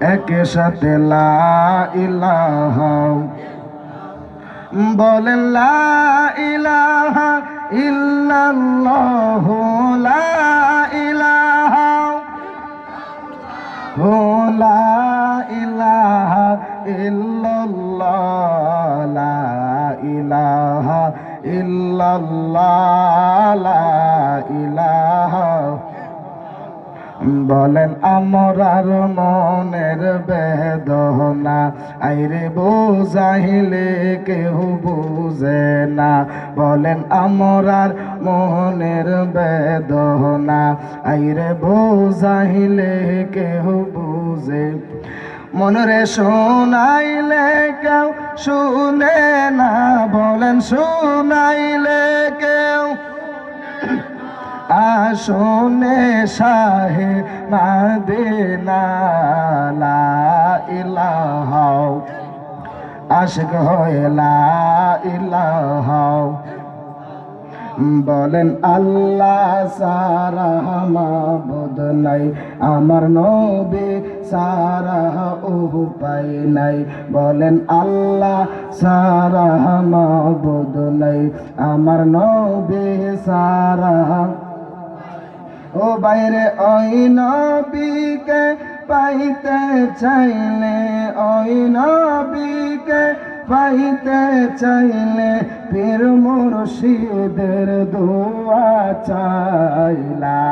একে সাথে ইলাহা। বলেন লা ইলাহা ইল্লাল্লাহু লা ইলাহা। হো, লা ইলাহা লা ইলাহা ইল্লাল্লাহ, লা ইলাহা। বলেন, আমরার মনের বেদনা, আইরে বোঝাইলে কেউ বুঝে না। বলেন, আমরার মনের বেদনা, আইরে বোঝাইলে কেউ বুঝে। মনরে শোনাইলে কেউ শুনে না, বলেন, শোনাইলে কেউ আসনে শাহে মাদিনা, লা ইলাহা। আশিক হয়ে লা ইলাহা। বলেন, আল্লাহ সারা মাবুদ নাই, আমার নবী সারা উপায় নাই। বলেন, আল্লাহ সারা মাবুদ নাই, আমার নবী সারা ও বাইরে ওই নবীকে পাইতে চাইলে, ওই নবীকে পাইতে চাইলে পীর মুর্শিদের দোয়া চাইলা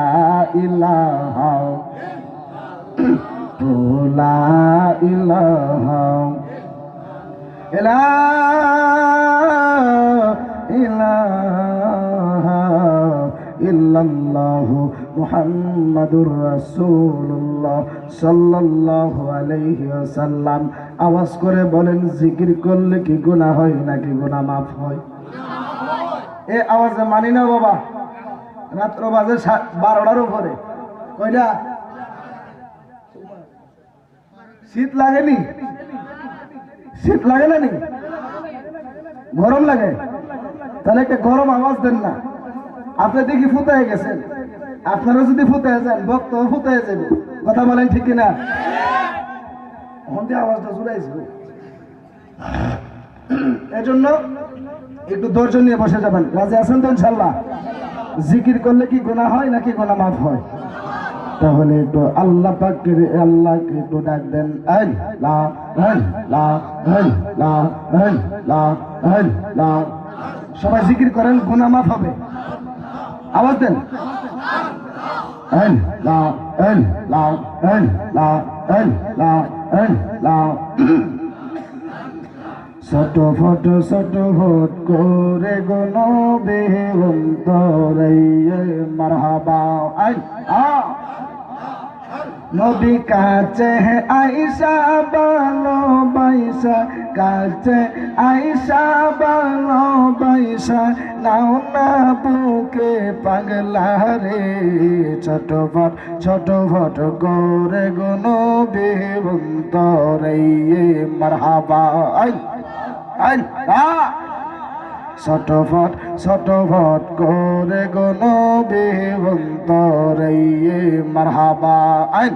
ইলাহা ইলাহা ইলাহা ইল্লাল্লাহু মুহাম্মাদুর রাসূলুল্লাহ সাল্লাল্লাহু আলাইহি ওয়াসাল্লাম। আওয়াজ করে বলেন, জিকির করলে কি গুনাহ হয় নাকি গুনাহ মাফ হয়? এ আওয়াজে মানি না বাবা। রাত্র বাজে বারোটার উপরে। কয়টা শীত লাগেনি? শীত লাগে না নি? গরম লাগে। তাহলে একটা গরম আওয়াজ দেন না। আপনি দেখি ফুতায় গেছেন। আপনারা যদি ফুতায় যান ভক্ত ফুতায় যাবে। কথা বলেন ঠিক আমাদের আওয়াজটা জুড়াইছে এজন্য একটু ধৈর্য নিয়ে বসে যাবেন। রাজি আছেন তো ইনশাল্লাহ? জিকির করলে কি গোনা হয় নাকি গোনা মাফ হয়? তাহলে একটু আল্লাহ পাককে আল্লাহকে একটু ডাক দেন। আল লা আল লা আল লা আল লা আল লা। সবাই জিকির করেন, গুনাহ মাফ হবে। আওয়াজ দেন। ছোট ফট ছোট ফট করে গনো বেহন্তরে মারহাবা। আই আ। নবী কাছে আইসা বালো বাইসা কাছে আইসা বালো বাইসা নাও না বুকে পাগলা রে। ছোট ফট ছোট ফট করে গুনো বেবন্তরে মারহাবা। আই আই, আ। ছটফট ছটফট করে গনো বেবন্তরে মারহাবা। আইন?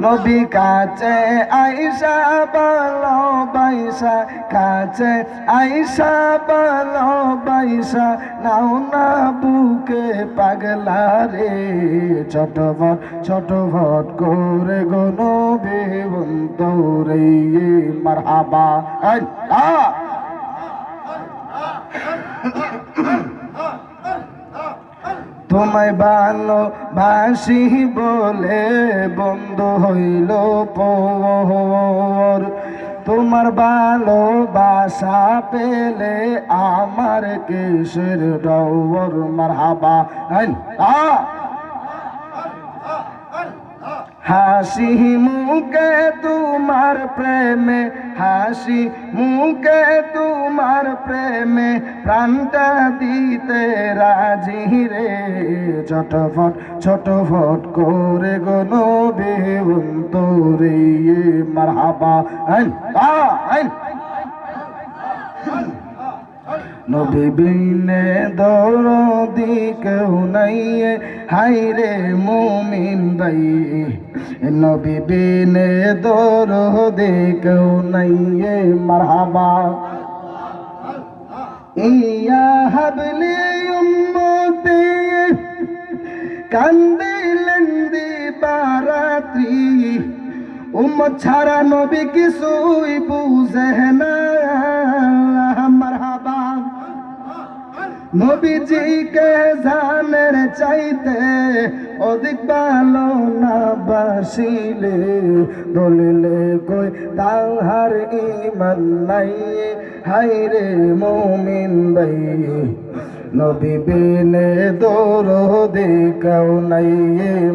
নবী কাছে আইসা বালো বাইসা কাছে আইসা বালো বাইসা নাও না বুকে পাগলা রে। ছোট ভট ছটফট ছটফট করে গনো বেবন্তরে মারহাবা। আইন? তোমায় ভালো বাসি বলে বন্ধ হইল পর। তোমার ভালোবাসা পেলে আমার কেশের ডর? মারহাবা। আইন আ! হাসি মুখে তোমার প্রেমে, হাসি মুখে তোমার প্রেমে, প্রাণটা দিতে রাজি রে। ছটফট ছটফট করে গনো বেবন্তরে মারহাবা, আইন আইন। নবী বিনে দরদি কেউ নাই রে মুমিন ভাই নবী বিনে দরদি কেউ নাই মারহাবা। ইয়া হাবলি উম্মতি কান্দিলেন দিবারাত্রি উম্মত ছাড়া নবী কিছুই বুঝে নবীজিকে জানের চাইতে অধিক ভালো না বাসিলে দলিলে কই, তাহার ইমান নাই। হাই রে মমিন ভাই, নবী বিনে দোর দে কেউ নাই।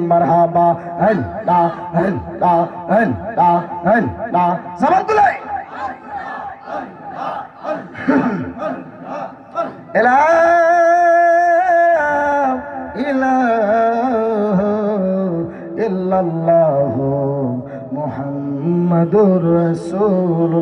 মারহাবা হন তা হন তা হন তা হন তা সবান তুলাই। ইলাহ মুহাম্মাদুর রাসূল